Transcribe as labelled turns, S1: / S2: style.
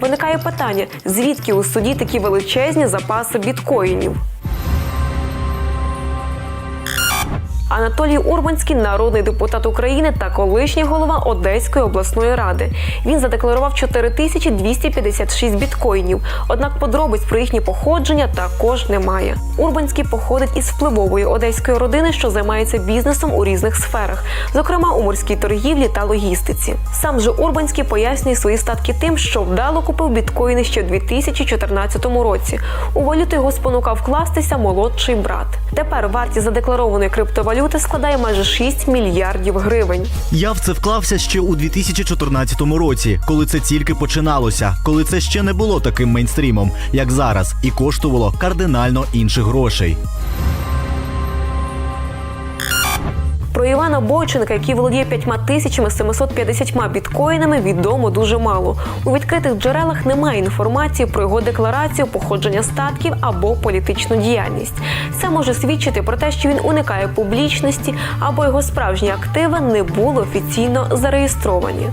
S1: Виникає питання, звідки у суді такі величезні запаси біткоїнів? Анатолій Урбанський народний депутат України та колишній голова Одеської обласної ради. Він задекларував 4256 біткоїнів. Однак подробиць про їхнє походження також немає. Урбанський походить із впливової одеської родини, що займається бізнесом у різних сферах, зокрема у морській торгівлі та логістиці. Сам же Урбанський пояснює свої статки тим, що вдало купив біткоїни ще в 2014 році. У валюту його спонукав вкластися молодший брат. Тепер вартість задекларованої криптовалюти складає майже 6 мільярдів гривень.
S2: Я в це вклався ще у 2014 році, коли це тільки починалося, коли це ще не було таким мейнстрімом, як зараз, і коштувало кардинально інших грошей.
S1: Про Івана Бойченка, який володіє 5750 біткоїнами, відомо дуже мало. У відкритих джерелах немає інформації про його декларацію походження статків або політичну діяльність. Це може свідчити про те, що він уникає публічності або його справжні активи не були офіційно зареєстровані.